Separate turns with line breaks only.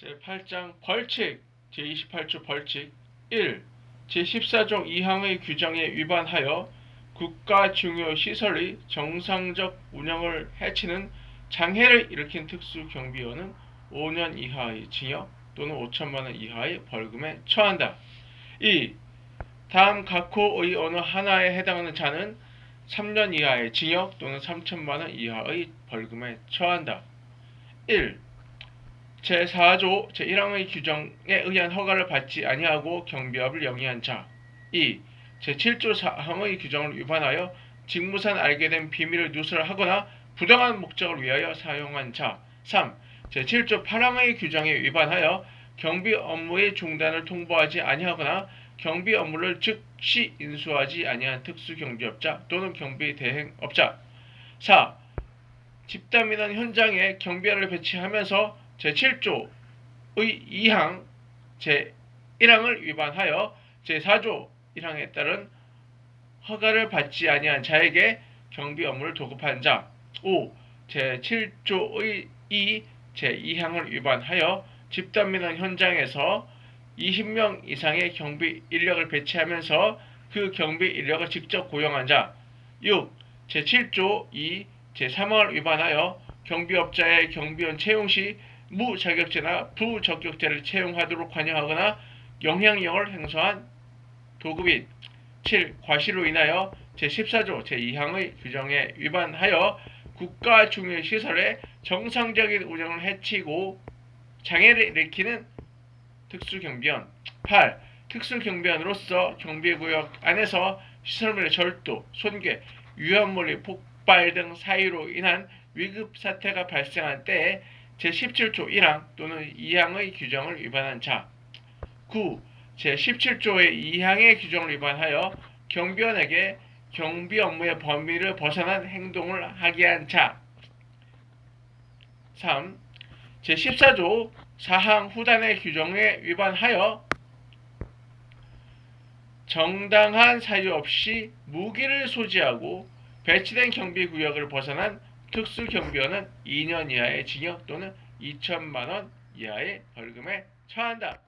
제8장 벌칙 제28조 벌칙 1. 제14종 2항의 규정에 위반하여 국가 중요 시설의 정상적 운영을 해치는 장애를 일으킨 특수 경비원은 5년 이하의 징역 또는 5천만 원 이하의 벌금에 처한다. 2. 다음 각호의 어느 하나에 해당하는 자는 3년 이하의 징역 또는 3천만 원 이하의 벌금에 처한다. 1. 제4조 제1항의 규정에 의한 허가를 받지 아니하고 경비업을 영위한 자 2. 제7조 4항의 규정을 위반하여 직무상 알게 된 비밀을 누설하거나 부당한 목적을 위하여 사용한 자 3. 제7조 8항의 규정에 위반하여 경비 업무의 중단을 통보하지 아니하거나 경비 업무를 즉시 인수하지 아니한 특수경비업자 또는 경비 대행업자 4. 집단민원 현장에 경비원을 배치하면서 제7조의 2항 제1항을 위반하여 제4조 1항에 따른 허가를 받지 아니한 자에게 경비 업무를 도급한 자 5. 제7조의 2 제2항을 위반하여 집단민원 현장에서 20명 이상의 경비 인력을 배치하면서 그 경비 인력을 직접 고용한 자 6. 제7조 2 제3항을 위반하여 경비업자의 경비원 채용 시 무자격제나 부적격제를 채용하도록 관여하거나 영향력을 행사한 도급인 7. 과실로 인하여 제14조 제2항의 규정에 위반하여 국가 중요 시설의 정상적인 운영을 해치고 장애를 일으키는 특수경비원 8. 특수경비원으로서 경비구역 안에서 시설물의 절도, 손괴, 위험물의 폭발 등 사유로 인한 위급 사태가 발생할 때에 제17조 1항 또는 2항의 규정을 위반한 자 9. 제17조의 2항의 규정을 위반하여 경비원에게 경비 업무의 범위를 벗어난 행동을 하게 한 자 3. 제14조 4항 후단의 규정에 위반하여 정당한 사유 없이 무기를 소지하고 배치된 경비구역을 벗어난 특수 경비원은 2년 이하의 징역 또는 2천만 원 이하의 벌금에 처한다.